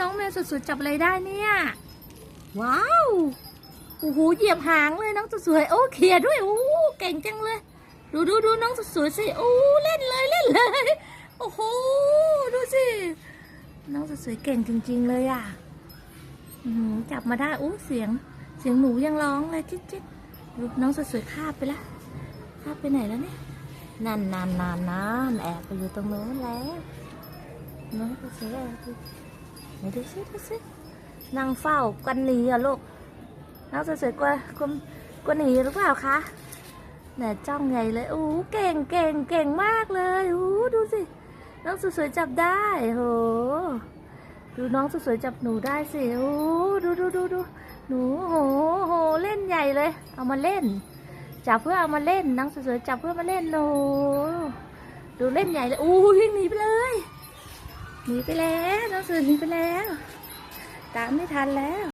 น้องแมวสวยๆจับอะไรได้เนี่ย ว้าวโอ้โหเหยียบหางเลยน้องสวยๆโอ้เขี่ยด้วยโอ้เก่งจังเลย ดูดูดูน้องสวยๆสิโอ้เล่นเลยเล่นเลยโอ้โหดูสิน้องสวยๆเก่งจริง ๆ เลยอะหืจับมาได้โอ้เสียง เสียงหนูยังร้องเลยจิ๊ดจิ๊ดดูน้องสวยๆคาบไปละคาบไปไหนแล้วเนี่ยนั่นนานนานนานแอบไปอยู่ตรงโน้นแล้วน้องสวยๆ ไหนดูสิดูสินั่งเฝ้ากันหนีอะลูกน้องสวยๆกลัวกลัวกลัวหนีหรือเปล่าคะเนี่ยจ้องใหญ่เลยโอ้เก่งเก่งเก่งมากเลยโอ้ดูสิน้องสวยๆจับได้โหดูน้องสวยๆจับหนูได้สิโอ้ดูดูดูดูหนูโหโหเล่นใหญ่เลย เอามาเล่น จับเพื่อเอามาเล่นน้องสวยๆจับเพื่อมาเล่นโอ้ดูเล่นใหญ่เลยอู้วิ่งหนีไปเลย นีไปแล้วน้องสือหนีไปแล้ว ตามไม่ทันแล้ว